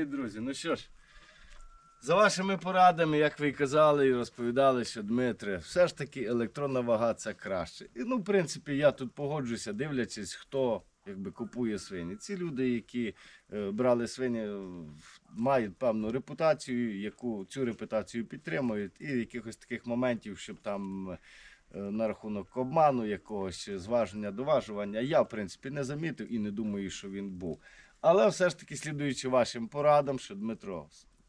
Привіт, друзі. Ну що ж, за вашими порадами, як ви і казали і розповідали, що Дмитре, все ж таки електронна вага це краще. І ну, в принципі, я тут погоджуся, дивлячись, хто якби купує свині. Ці люди, які е, брали свині, е, мають певну репутацію, яку цю репутацію підтримують, і якихось таких моментів, щоб там. е, На рахунок обману якогось зваження, доважування, я в принципі не замітив і не думаю, що він був. Але все ж таки, слідуючи вашим порадам, що Дмитро,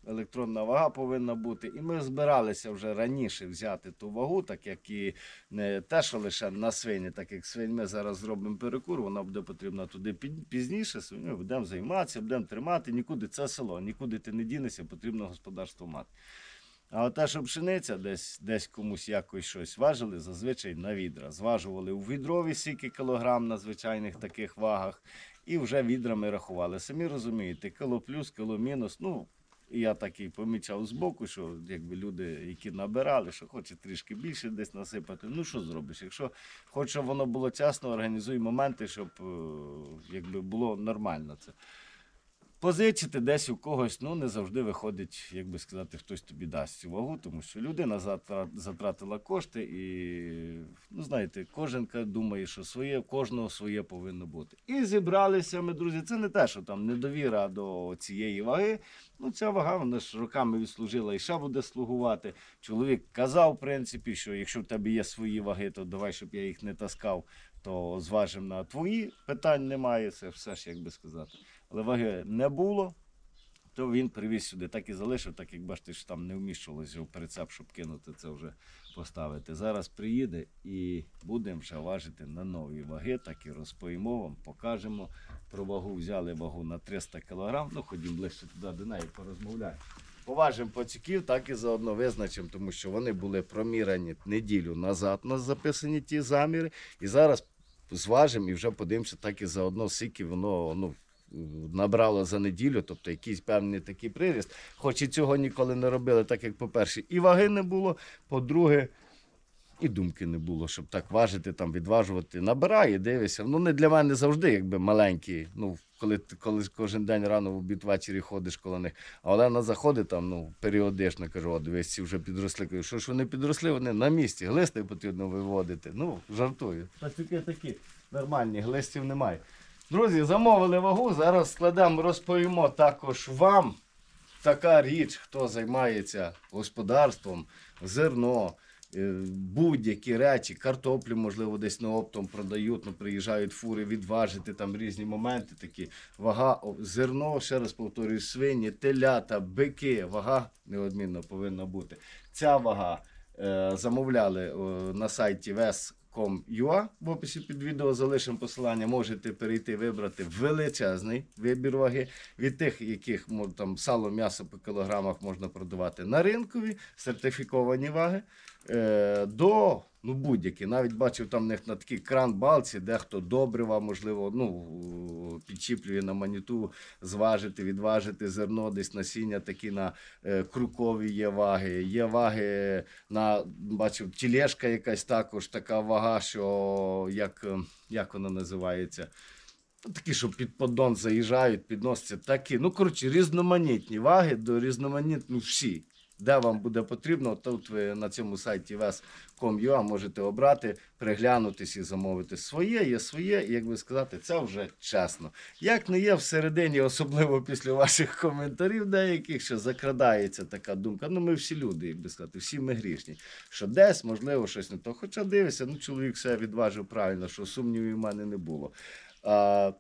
електронна вага повинна бути. І ми збиралися вже раніше взяти ту вагу, так як і не те, що лише на свині, так як свинь ми зараз зробимо перекур, вона буде потрібна туди пізніше. Свиньою будемо займатися, будемо тримати. Нікуди це село, нікуди ти не дінешся, потрібно господарство мати. А те, що пшениця десь, десь комусь якось щось важили, зазвичай на відра. Зважували у відрові скільки кілограм на звичайних таких вагах, і вже відрами рахували. Самі розумієте, кило плюс, кило мінус. Ну, я так і помічав збоку, що якби люди, які набирали, що хоче трішки більше десь насипати. Ну що зробиш? Якщо хоче, щоб воно було часно, організуй моменти, щоб е, якби було нормально це. Позичити десь у когось, ну не завжди виходить, як би сказати, хтось тобі дасть цю вагу, тому що людина затра- затратила кошти, і ну знаєте, кожен думає, що своє, кожного своє повинно бути. І зібралися ми, друзі. Це не те, що там недовіра до цієї ваги. Ну, ця вага вона ж роками відслужила і ще буде слугувати. Чоловік казав, в принципі, що якщо в тебе є свої ваги, то давай, щоб я їх не таскав, то зважимо на твої. Питань немає. Це все ж, як би сказати. Але ваги не було, то він привіз сюди, так і залишив, так як бачите, що там не вміщувалося в прицеп, щоб кинути це вже поставити. Зараз приїде і будемо вже важити на нові ваги, так і розповімо вам, покажемо. Про вагу взяли вагу на 300 кг. Ну, ходімо ближче туди до неї, порозмовляємо. Поважимо пацюків, так і заодно визначимо, тому що вони були промірані неділю назад, у нас записані ті заміри. І зараз зважимо і вже подивимося, так і заодно, скільки воно ну, набрало за неділю, тобто якийсь певний такий приріст. Хоч і цього ніколи не робили, так як, по-перше, і ваги не було, по-друге, і думки не було, щоб так важити, там, відважувати. Набирає, дивишся. Ну, не для мене завжди, якби маленькі. Ну, коли, ти- коли кожен день рано в обід ввечері ходиш коло них. А Олена заходить там, ну, періодично, кажу, о, дивись, ці вже підросли. Кажу, що ж вони підросли, вони на місці, глисти потрібно виводити. Ну, жартую. Пацюки такі нормальні, глистів немає. Друзі, замовили вагу, зараз складемо, розповімо також вам. Така річ, хто займається господарством, зерно, е, будь-які речі, картоплю, можливо, десь на оптом продають, ну, приїжджають фури відважити, там різні моменти такі. Вага, зерно, ще раз повторюю, свині, телята, бики, вага неодмінно повинна бути. Ця вага е, замовляли на сайті ves.com.ua. В описі під відео залишимо посилання. Можете перейти, вибрати величезний вибір ваги від тих, яких там сало, м'ясо по кілограмах можна продавати на ринкові, сертифіковані ваги. Е, до ну, будь-які. Навіть бачив там в них на такій кран-балці, дехто добрива, можливо, ну, підчіплює на маніту, зважити, відважити зерно, десь насіння такі на е, крукові є ваги. Є ваги на, бачив, тілешка якась також така вага, що як, е, як вона називається. Ну, Такі, що під поддон заїжджають, підносяться такі. Ну, коротше, різноманітні ваги до різноманітні ну, всі. Де вам буде потрібно, тут ви на цьому сайті ves.com.ua можете обрати, приглянутись і замовити своє, є своє, і як би сказати, це вже чесно. Як не є всередині, особливо після ваших коментарів, деяких, що закрадається така думка. Ну, ми всі люди, як би сказати, всі ми грішні. Що десь, можливо, щось не то. Хоча дивися, ну чоловік все відважив правильно, що сумнівів в мене не було. А,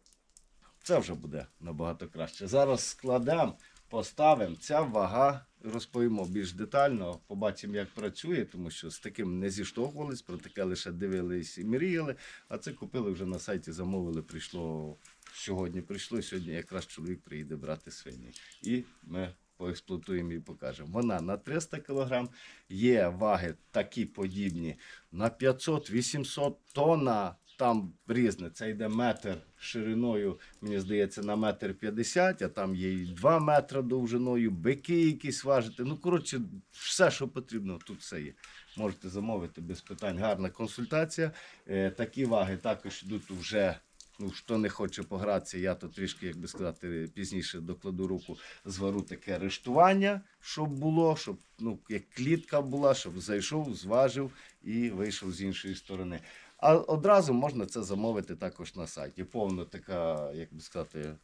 це вже буде набагато краще. Зараз складемо, поставимо. Ця вага розповімо більш детально, побачимо, як працює, тому що з таким не зіштовхувались, про таке лише дивились і мріяли. А це купили вже на сайті, замовили, прийшло сьогодні. Прийшло сьогодні якраз чоловік приїде брати свині. І ми поексплуатуємо і покажемо. Вона на 300 кг, є ваги такі подібні на 500-800 тонна. Там різне, це йде метр шириною, мені здається, на метр 50, а там є і 2 метри довжиною, бики якісь важити. Ну, коротше, все, що потрібно, тут все є. Можете замовити без питань. Гарна консультація. Е, такі ваги також йдуть вже Ну, хто не хоче погратися, я то трішки, як би сказати, пізніше докладу руку, звару таке рештування, щоб було, щоб ну, як клітка була, щоб зайшов, зважив і вийшов з іншої сторони. А одразу можна це замовити також на сайті. Повно така, як би сказати,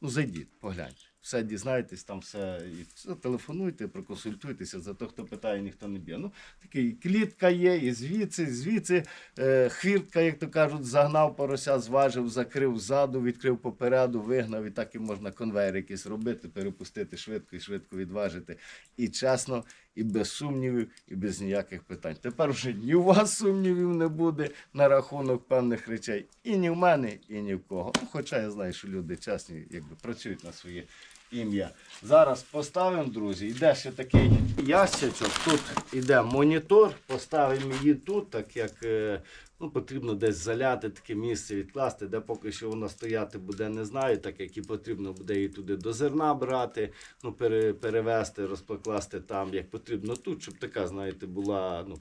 ну зайдіть, погляньте. Все дізнаєтесь, там все і все, телефонуйте, проконсультуйтеся. За те, хто питає, ніхто не б'є. Ну, такий клітка є, і звідси, звідси е, хвіртка, як то кажуть, загнав порося, зважив, закрив ззаду, відкрив попереду, вигнав, і так і можна конвейер якийсь робити, перепустити швидко і швидко відважити. І чесно, і без сумнівів, і без ніяких питань. Тепер вже ні у вас сумнівів не буде на рахунок певних речей. І ні в мене, і ні в кого. Ну, хоча я знаю, що люди чесні, якби працюють на своє ім'я. Зараз поставимо, друзі. Йде ще такий ящичок. Тут йде монітор, поставимо її тут, так як е, ну, потрібно десь заляти таке місце, відкласти, де поки що вона стояти буде, не знаю, так як і потрібно буде її туди до зерна брати, ну, пере, перевести, розпокласти там, як потрібно тут, щоб така, знаєте, була. ну,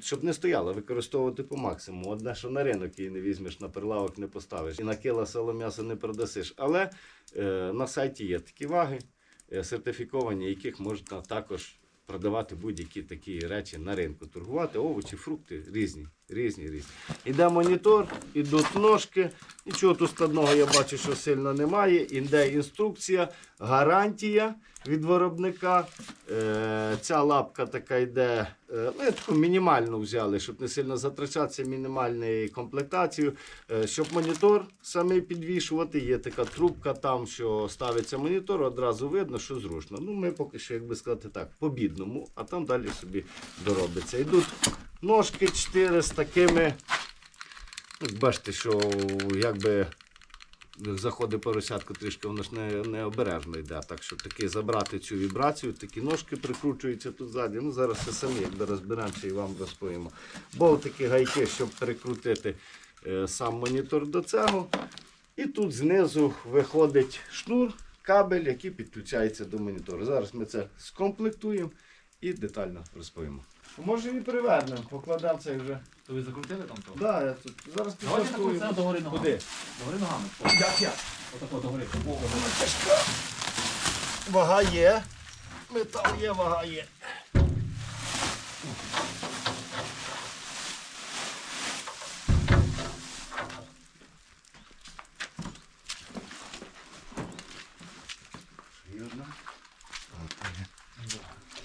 щоб не стояла, використовувати по максимуму. Одне, що на ринок її не візьмеш, на прилавок не поставиш. І на кила село м'ясо не продасиш. Але е, на сайті є такі ваги, е, сертифіковані, яких можна також продавати будь-які такі речі на ринку. Торгувати овочі, фрукти різні, різні, різні. Іде монітор, ідуть ножки. Нічого тут складного я бачу, що сильно немає. Іде інструкція, гарантія від виробника. Е, ця лапка така йде. Е, ми таку мінімальну взяли, щоб не сильно затрачатися мінімальною комплектацією. Е, щоб монітор самий підвішувати, є така трубка там, що ставиться монітор, одразу видно, що зручно. Ну, ми поки що, як би сказати так, по бідному, а там далі собі доробиться. Йдуть ножки 4 з такими. Ну, Бачите, що якби заходить поросятку трішки, воно ж не, не обережно йде. Так що таки забрати цю вібрацію, такі ножки прикручуються тут ззаді. Ну зараз це самі якби розберемося і вам розповімо. Болтики, гайки, щоб перекрутити е, сам монітор до цього. І тут знизу виходить шнур, кабель, який підключається до монітору. Зараз ми це скомплектуємо і детально розповімо. Може і перевернемо, покладемо це вже. То ви закрутили там то? Да, я тут зараз Давайте підлаштую. це догори ногами. Куди? Догори ногами. Як як? Отако догори. Вага є. Метал є, вага є.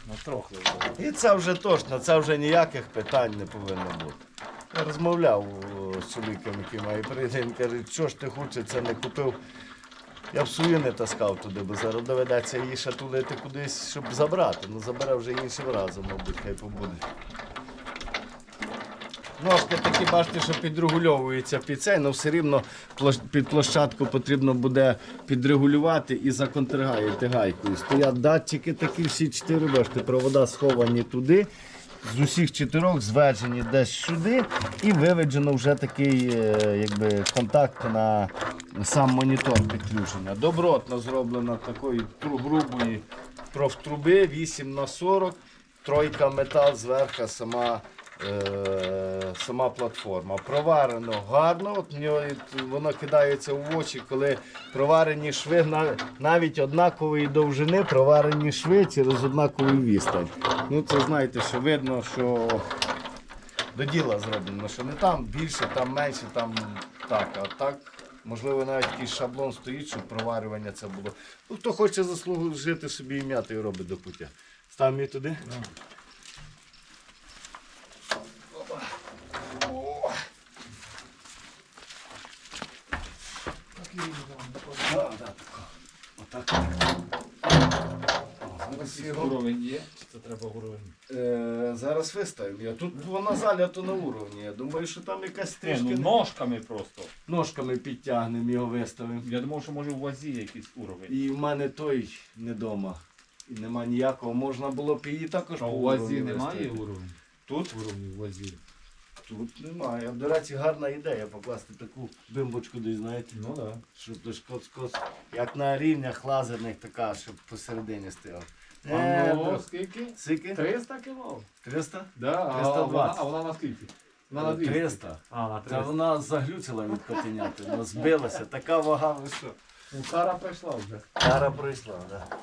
Ну трохи. І це вже точно, це вже ніяких питань не повинно бути. Я розмовляв з чоловіком, який має прийти, він каже, що ж ти хочеш, це не купив. Я б свою не таскав туди, бо зараз доведеться її шатулити тулити кудись, щоб забрати. Ну забере вже іншим разом, мабуть, хай побуде. Ножки такі, бачите, що підрегульовуються під цей, але все рівно під площадку потрібно буде підрегулювати і законтргаєте гайкою. Стоять датчики такі, всі чотири, бачите, провода сховані туди. З усіх чотирьох зведені десь сюди і виведено вже такий е, якби, контакт на сам монітор підключення. Добротно зроблено такої грубої профтруби 8 на 40 тройка метал зверху сама, е, сама платформа. Проварено гарно, от от воно кидається в очі, коли проварені шви навіть однакової довжини, проварені шви через однакову відстань. Ну це знаєте, що видно, що до діла зроблено, що не там більше, там менше, там так, а так. Можливо, навіть якийсь шаблон стоїть, щоб проварювання це було. Ну, хто хоче заслужити собі ім'я, то й робить до пуття. Ставимо її туди. О! Да, да, тако. Отак. О, Зараз його Уровень є? Чи це треба уровень? Е, зараз виставимо. Я тут вона залято на уровні. Я думаю, що там якась Ні, ну ножками просто. ножками підтягнемо, його виставимо. Я думав, що може у вазі якийсь уровень. І в мене той не вдома. І нема ніякого. Можна було б її також А по у вазі немає виставити. уровень? Тут? Уровні у вазі. Тут немає. До речі, гарна ідея покласти таку бимбочку десь, знаєте. Ну так. Да. Щоб то коц-коц. Як на рівнях лазерних така, щоб посередині стояла. А Е, ну, да. скільки? Скільки? 300 кіло. 300? Да, а, 320. вона, а вона? На 200. 300. А, на Та 300. вона заглючила від котеняти, вона збилася, така вага, ви що? Ну, кара прийшла вже. Кара прийшла, так.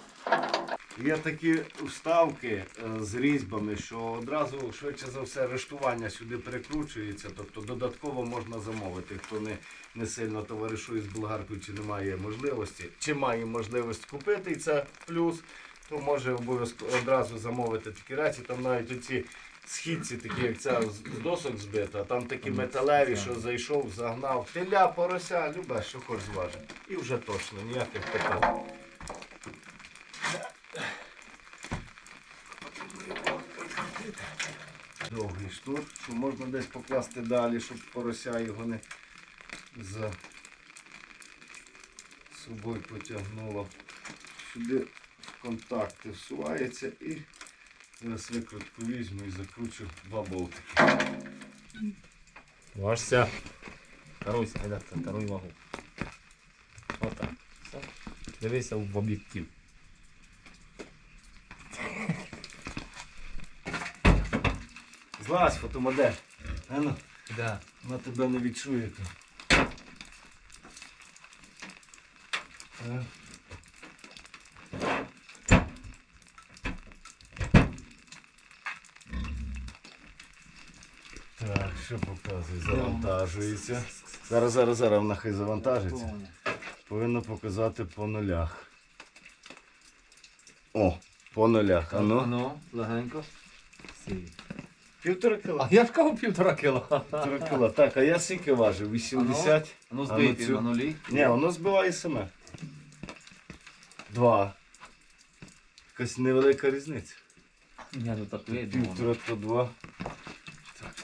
Є такі вставки е, з різьбами, що одразу швидше за все рештування сюди перекручується, тобто додатково можна замовити, хто не, не сильно товаришує з болгаркою чи не має можливості, чи має можливість купити, і це плюс, то може обов'язково одразу замовити такі речі. Там навіть оці східці, такі як ця з з досок збита, там такі металеві, що зайшов, загнав, теля, порося, любе, що хоч зважить. І вже точно, ніяких питань. Довгий штур, що можна десь покласти далі, щоб порося його не за собою потягнуло. Сюди в контакти всувається і зараз викрутку візьму і закручу два болтики. Важся. Таруйся, айда, таруй вагу. Отак. Дивися в об'єктив. Злазь, фотомодель. А ну, Да. вона тебе не відчує. то. Е. Так, що показує? Завантажується. Зараз, зараз, зараз вона хай завантажиться. Повинно показати по нулях. О, по нулях. А ну. ну, легенько. Сі. Півтора кіла. А я ж кажу півтора кіло. Півтора кіла. Так, а я скільки важив? 80? А ну збийте ну цю- на нулі. Ні, воно збиває саме. Два. Якась невелика різниця. Ні, ну так видно. воно. Півтора то два. Так,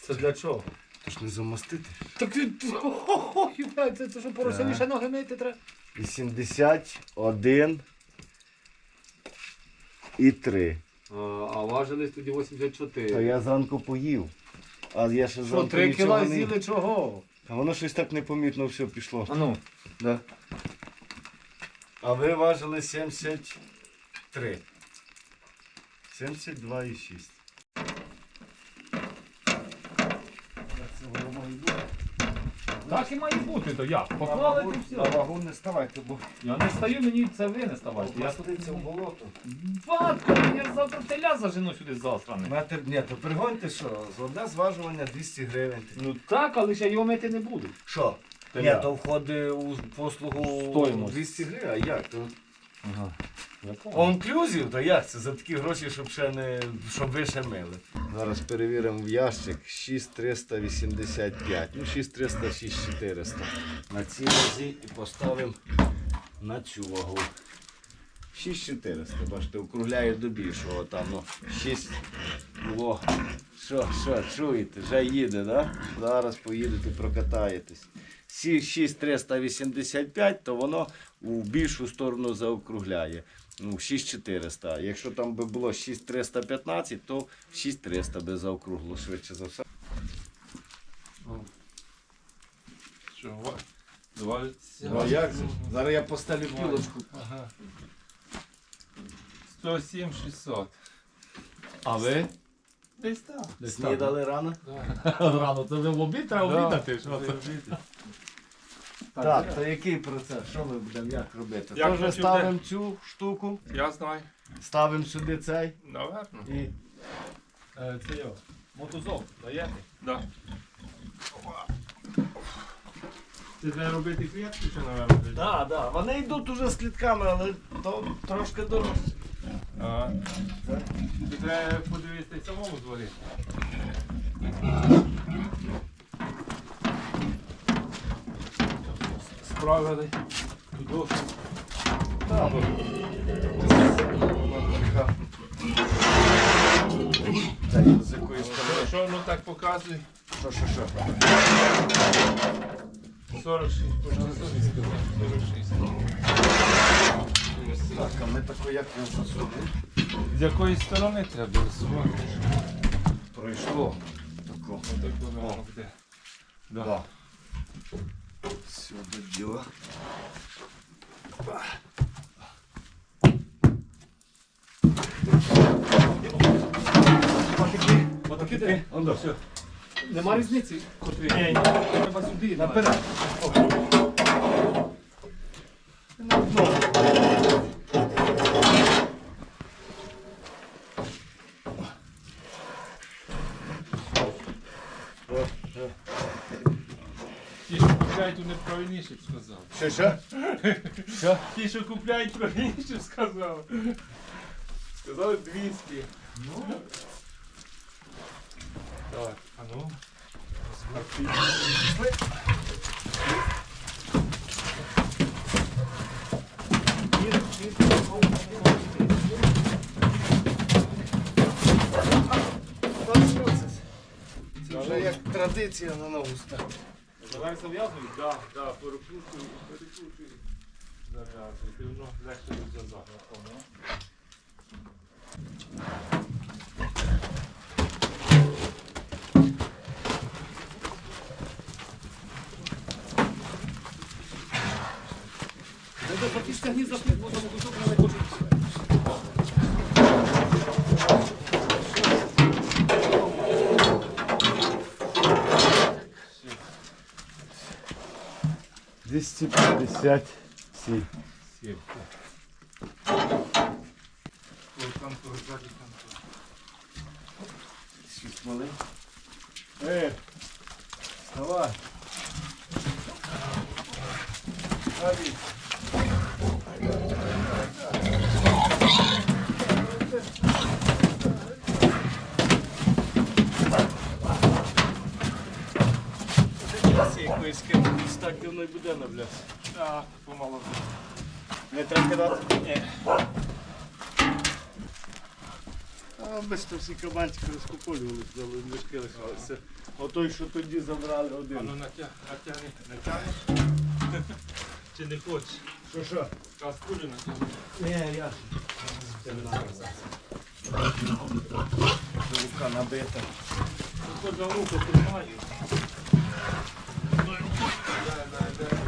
Це для чого? то ж не замостити. Так він. Ой, це, це що поросяні ще ноги мити треба? 81 і 3. А, а важили тоді 84. Та я зранку поїв. А я ще Що, зранку 3 нічого кіла не... з'їли чого? А воно щось так непомітно все пішло. А ну. Да. А ви важили 73. 72,6. Так і має бути, то як? Поклали і На все. вагу не ставайте, бо Я не стою, мені це ви не ставайте. Я пластиться в болото. Батько, я завтра теля зажену сюди засране. Метр, ні, то пригоньте що, з одне зважування 200 гривень. Ну так, але ж я його мити не буду. Що? Теля. Ні, то входить у послугу Стоїмость. 200 гривень, а як? То... Ага. Онклюзів, то як це? За такі гроші, щоб ще не щоб ви ще мили. Зараз перевіримо в ящик 6385. Ну, 6300, 6400. На цій вазі і поставимо на цю вагу. 6400, бачите, округляю до більшого. Там, ну, 6 було. Що, що, чуєте? Вже їде, да? Зараз поїдете, прокатаєтесь. 6385, то воно в більшу сторону заокругляє. Ну, 6400. Якщо там би було 6315, то 6300 би заокругло швидше за все. Що, ва- двадцять? Ну, а як це? Зараз я поставлю пілочку. Ага. 107 600. А ви? Десь так. Снідали рано? Рано, це ви в обід треба Да. обідати. Що це? Так, то який процес? Що ми будемо як робити? Як на ставимо цю штуку, Я знаю. ставимо сюди цей Наверно. і Е, Це його. Мотузок, даєте? Да. Це треба робити клітку чи наверно? Так, так. Вони йдуть уже з клітками, але то трошки дорожче. А. Ти треба подивитися самому дворі. Справили. Туди. З якоїсь сторони. Що воно так показує? Що, що, що? 46. Почти 46. Так, а ми тако як не засунули. З якої сторони треба рисувати? Пройшло. Тако. Отак воно буде. Да. Все до діла. Отакі, отакі ти. Е, Ондо, все. Нема різниці, котрі. Ні, ні. Треба сюди. Наперед. На дно купляють, вони правильніше б сказав. Що, що? Що? Ті, що купляють, правильніше б сказав. Сказали 200. Ну. Так, а ну. Це вже як традиція на ногу ставити. Давай зав'язуй? Так, так, перекручуй, перекручуй. Зав'язуй, ти воно легше розв'язати. Фактично гнізда можна кусок не хочуть. Двісті п'ятдесят сім. Шість малий. Е, й буде. Так, помало. Не треба кидати? Ні. А без того всі кабанчики розкуполювали, але мішки лишалися. Отой, що тоді забрали А один. ну натя- натягни, натягни. Чи не хочеш? Що що? Каструлю натягни. Ні, я. Рука набита. Хоч за руку тримаю. А,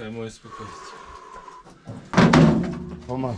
хай моє спокійство. Рома.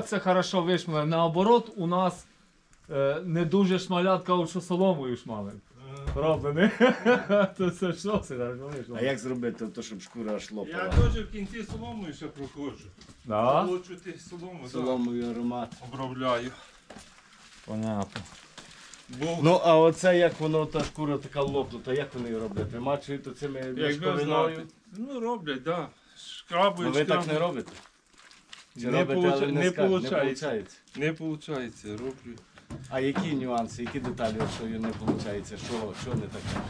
Як це хорошо вишмали? Наоборот, у нас е, не дуже шмалят кажуть, що соломою шмали. Роблений. То це що це хорошо А як зробити, то, щоб шкура аж Я лопала? теж в кінці соломою ще проходжу. Да? Хочу ти солому да, Соломою аромат. обробляю. Понятно. Бо Ну, а оце як воно, та шкура така лопнута, як вони її роблять? Примачують оцими якби мішковиною? знати. Ну роблять, так. Да. Ну Шкрабують, ви так не шкрабують. робите? Не робите, але не, не скажете? получається. не получається? Не виходить, роблю. А які нюанси, які деталі, що не виходить? Що, що не таке?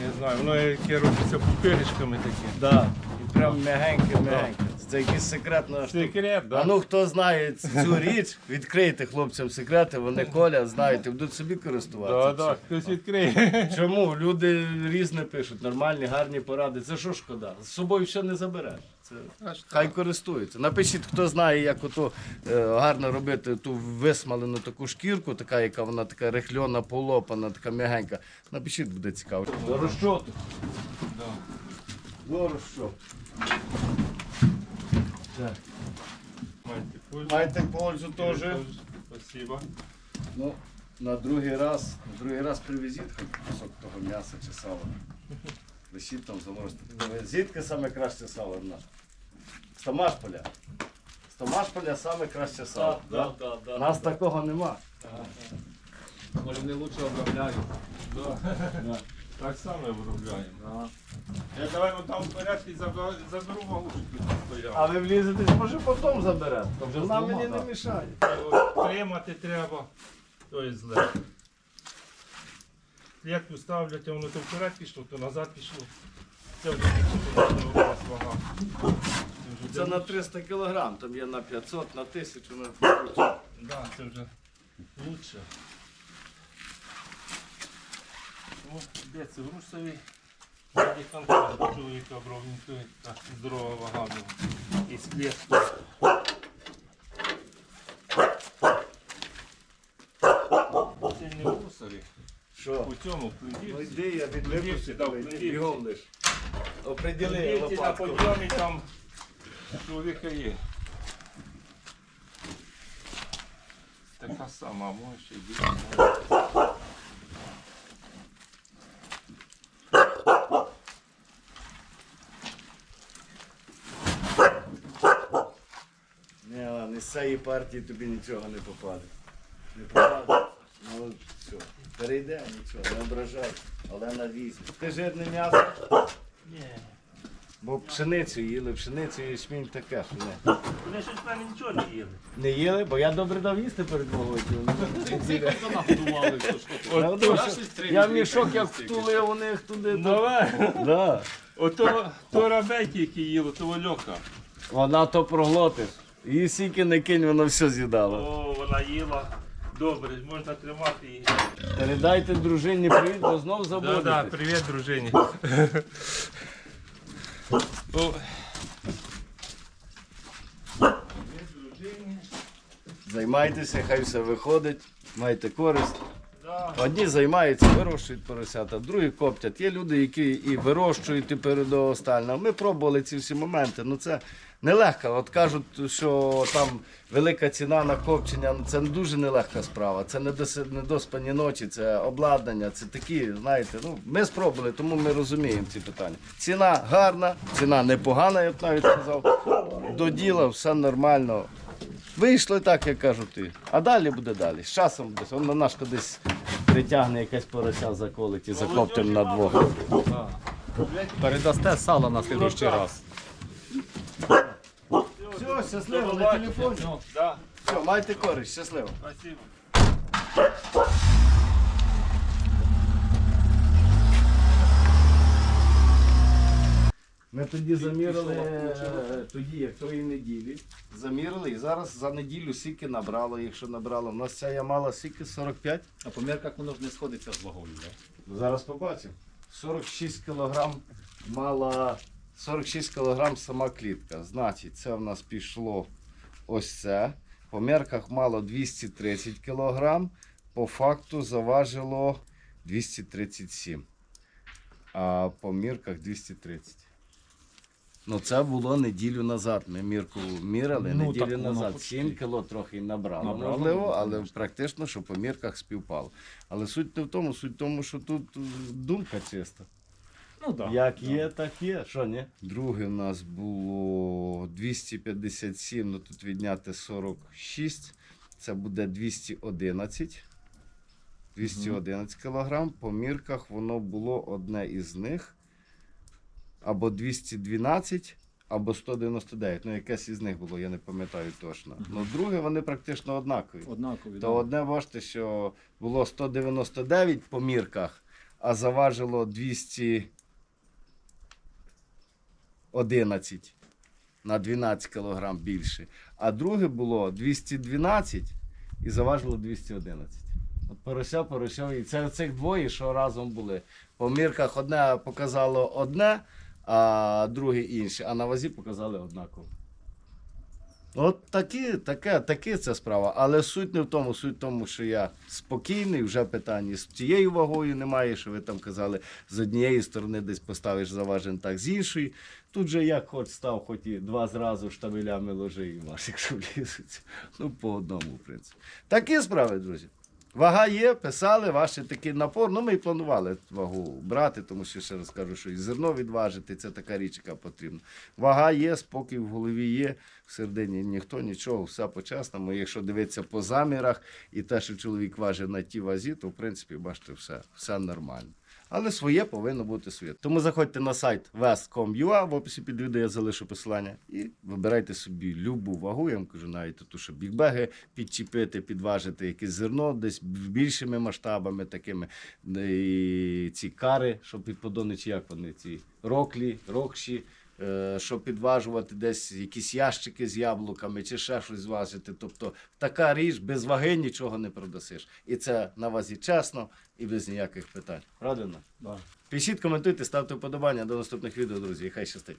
Не знаю, воно яке робиться пупиришками такі. Да. І прям м'ягеньке, м'ягеньке. Це якийсь секретна штука. Секрет, А да? ну хто знає цю річ, відкрийте хлопцям секрети, вони коля знають, і будуть собі Да, користуватися. да, хтось відкриє. Чому? Люди різне пишуть, нормальні, гарні поради. Це що шкода? З собою все не забереш. Це... Аж Хай користуються. Напишіть, хто знає, як ото е, гарно робити ту висмалену таку шкірку, така, яка вона така рихльона, полопана, така м'ягенька. Напишіть, буде цікаво. До розчоту. До розчоту. Так. Майте пользу. Маєте пользу теж. Спасибо. Ну, на другий раз, на другий раз привезіть хоч кусок того м'яса чи сала. Лишіть там заморозити. Звідки саме краще сало в нас? З Томашполя. З Томашполя саме краще сало. да? да, У нас такого нема. Може вони лучше обробляють. Да. Так само обробляємо. Да. Я давай ну, там вперед і заберу, заберу вагу, щоб. А ви влізете, може потім заберете. Вона мені не мішає. Тримати треба, то є зле. Клітку ставлять, а воно то вперед пішло, то назад пішло. Це вже вага. Це на 300 кг, там є на 500, на 1000, на Да, це вже лучше. О, де це контакт чоловіка обровненький, так здорова вага була. І з клеткою. Це не в Русові. Що? У цьому Ну йди, я відлипуся, да, давай, бігом лиш. Оприділи Плендівці на лопатку. подйомі там чоловіка є. Така сама, може ще й більше. Ні, ладно, з цієї партії тобі нічого не попаде. Не попаде. Ну, все. Перейде, нічого, не ображай. Але на візьме. Ти жирне м'ясо, Ні. бо пшеницю їли, пшеницю і ячмінь таке, що не. Вони щось мене нічого не їли. Не їли, бо я добре дав їсти перед то? Правда, Я що- Я в мішок як втулив у них туди. Давай. Да. Ото то рабеті, які їли, то льоха. Вона то проглотиш. Її сіки не кинь, вона все з'їдала. О, вона їла. Добре, можна тримати її. Передайте дружині привіт, бо знов Да, забудете. да, привіт, дружині. О. Привіт, дружині. Займайтеся, хай все виходить, майте користь. Одні займаються, вирощують поросята, другі коптять. Є люди, які і вирощують і передо остального. Ми пробували ці всі моменти. Ну це нелегко. От кажуть, що там велика ціна на копчення. Ну це дуже нелегка справа. Це не дос- недоспані ночі, це обладнання, це такі, знаєте. Ну ми спробували, тому ми розуміємо ці питання. Ціна гарна, ціна непогана, я б навіть сказав. До діла все нормально. Вийшло так, як кажуть ти. А далі буде далі. З часом десь. На наш десь притягне якась порося заколить і закоптим на двох. Передасте сало на слідущий раз. Все, щасливо, на телефоні. Да, Все, майте користь, щасливо. спасибо. Ми тоді замірили, е, тоді, як тої неділі, замірили, і зараз за неділю сіки набрало, якщо набрало. У нас ця я мала сіки 45. А по мірках воно ж не сходиться з вагою, так? Зараз побачимо. 46 кг мала 46 кг сама клітка. Значить, це в нас пішло ось це. По мерках мало 230 кг, по факту заважило 237. А по мірках 230. Ну, це було неділю назад. Ми мірку міряли Ну, неділю так назад. 7 кіло трохи набрало. Набрало, можливо, ну, але практично, що по мірках співпало. Але суть не в тому, суть в тому, що тут е, думка чиста. Ну так. Як є, так є. Що ні? Друге у нас було 257, ну тут відняти 46. Це буде 211. 211 кг. По мірках воно було одне із них. Або 212, або 199. Ну, якесь із них було, я не пам'ятаю точно. Ну, друге, вони практично однакові. Однакові. То одне бачите, що було 199 по мірках, а заважило 211 на 12 кг більше. А друге було 212 і заважило 211. От порося, порося, і це цих двоє, що разом були. По мірках одне показало одне, а друге інше, а на вазі показали однаково. От такі, таке, таке це справа. Але суть не в тому, суть в тому, що я спокійний, вже питання з тією вагою немає, що ви там казали, з однієї сторони десь поставиш заважен так, з іншої. Тут же як хоч став, хоч і два зразу штабелями ложи і маш, якщо влізуть. Ну, по одному, в принципі. Такі справи, друзі. Вага є, писали, ваш такий напор. Ну, ми і планували вагу брати, тому що ще раз кажу, що і зерно відважити, це така річ, яка потрібна. Вага є, спокій в голові є, в середині ніхто нічого, все по-чесному. Якщо дивитися по замірах і те, що чоловік важить на тій вазі, то в принципі, бачите, все, все нормально. Але своє повинно бути своє. Тому заходьте на сайт west.com.ua, в описі під відео я залишу посилання, і вибирайте собі любу вагу. Я вам кажу, навіть тут, що бікбеги підчепити, підважити якесь зерно десь більшими масштабами, такими і ці кари, щоб під чи як вони, ці роклі, рокші. Е, Щоб підважувати десь якісь ящики з яблуками чи ще щось зважити. Тобто така річ без ваги нічого не продасиш. І це на вазі чесно і без ніяких питань. Правильно? Да. Пишіть, коментуйте, ставте вподобання. До наступних відео, друзі. І хай щастить.